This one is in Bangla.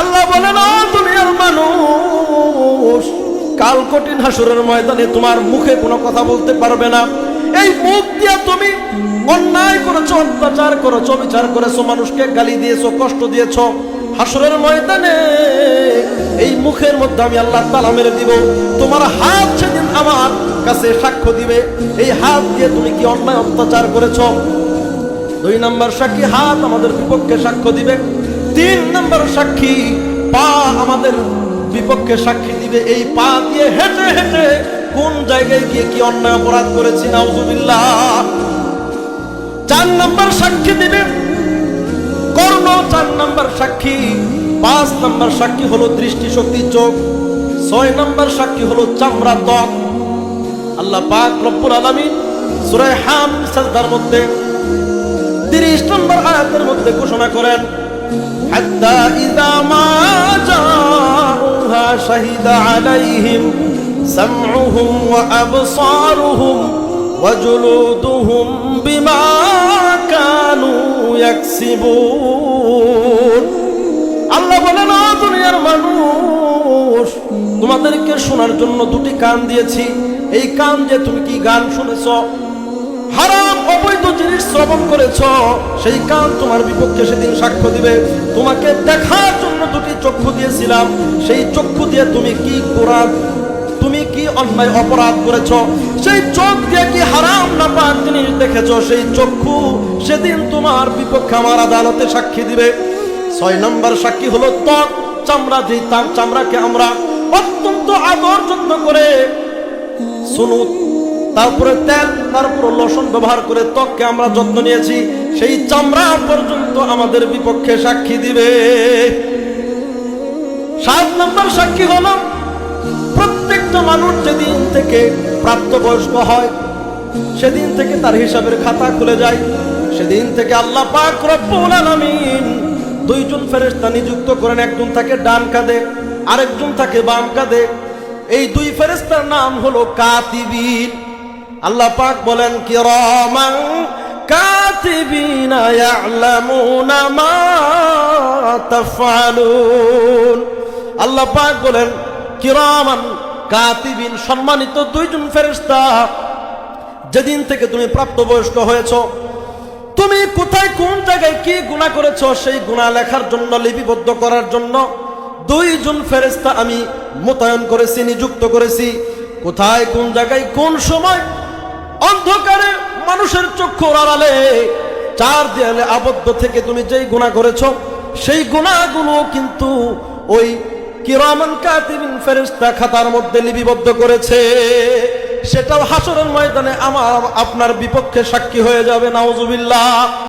আল্লাহ বলে, না, দুনিয়ার মানুষ। কাল কঠিন হাসুরের ময়দানে তোমার মুখে কোনো কথা বলতে পারবে না। এই মুখ দিয়ে তুমি অন্যায় করেছ, অত্যাচার করেছ, বিচার করেছ, মানুষকে গালি দিয়েছ, কষ্ট দিয়েছ। হাসুরের ময়দানে এই মুখের মধ্যে আমি আল্লাহ তালা মেরে দিব। তোমার হাত সেদিন আমার কাছে সাক্ষ্য দিবে। এই হাত দিয়ে তুমি কি অন্যায়, অত্যাচার করেছ? দুই নম্বর সাক্ষী, হাত আমাদের বিপক্ষে সাক্ষ্য দিবে। তিন নম্বর সাক্ষী, পা আমাদের বিপক্ষে সাক্ষী দিবে। এই পা দিয়ে হেঁটে হেঁটে কোন জায়গায় গিয়ে কি অন্যায় অপরাধ করেছি, নাউজুবিল্লাহ? চার নম্বর সাক্ষী দিবে কর্ণ, চার নম্বর সাক্ষী, পাঁচ নম্বর সাক্ষী হলো দৃষ্টিশক্তি চোখ, ছয় নম্বর সাক্ষী হলো চামড়া ত্বক। আল্লাহ পাক রব্বুল আলামিন সূরা হাম সাজদার মধ্যে 30 নম্বর আয়াতের মধ্যে ঘোষণা করেন মা জাউহা শাহিদা আলাইহিম সামউহুম ওয়া আবসারুহুম ওয়া জুলুদুহুম বিমা কানু ইয়াকসিবুন। আল্লাহ বলেন "ও দুনিয়ার মানুষ, তোমাদেরকে শোনার জন্য দুটি কান দিয়েছি। এই কান যে তুমি কি গান শুনেছ? শ্রবণ করেছ, সেই কান তোমার বিপক্ষে সেদিন সাক্ষ্য দিবে। তোমাকে দেখার জন্য দুটি চক্ষু দিয়েছিলাম। সেই চক্ষু দিয়ে তুমি কি কোরআন তুমি কি অন্যায় অপরাধ করেছ? সেই চোখ দিয়ে কি হারাম না পাক জিনিস দেখেছ? সেই চক্ষু সেদিন তোমার বিপক্ষে আমার আদালতে সাক্ষী দিবে। ছয় নম্বর সাক্ষী হলো ত্বক, চামড়া যেই তার চামড়াকে আমরা অত্যন্ত আদর যত্ন করে সুনুত তারপরে তেল, তারপরে লোশন ব্যবহার করে ত্বককে আমরা যত্ন নিয়েছি, সেই চামড়া পর্যন্ত আমাদের বিপক্ষে সাক্ষী দিবে। সাত নম্বর সাক্ষী হলো, প্রত্যেকটা মানুষ যেদিন থেকে প্রাপ্তবয়স্ক হয়, সেদিন থেকে তার হিসাবের খাতা খুলে যায়, সেদিন থেকে আল্লাহ পাক রব্বুল দুইজন ফেরেশতা নিযুক্ত করেন, একজন থাকে ডান কাঁধে, আরেকজন থাকে বাম কাঁধে। এই দুই ফেরেশতার নাম হলো কাতিবিন। আল্লাহ পাক বলেন, কিরামান কাতিবিনা আল্লাহ পাক বলেন, কিরামান কাতিবিন, সম্মানিত দুইজন ফেরেশতা, যেদিন থেকে তুমি প্রাপ্তবয়স্ক হয়েছ, তুমি কোথায় কোন জায়গায় কি গুণা করেছ, সেই গুণা লেখার জন্য, লিপিবদ্ধ করার জন্য দুইজন ফেরেস্তা আমি মোতায়েন করেছি, নিযুক্ত করেছি। কোথায় কোন জায়গায় কোন সময় অন্ধকারে মানুষের চক্ষু আড়ালে চার দেয়ালে আবদ্ধ থেকে তুমি যেই গুণা করেছ, সেই গুণাগুলো কিন্তু ওই কিরামান কাতিবিন ফেরেস্তা খাতার মধ্যে লিপিবদ্ধ করেছে। সেটাও হাসরের ময়দানে আমার, আপনার বিপক্ষে সাক্ষী হয়ে যাবে, নাউজুবিল্লাহ।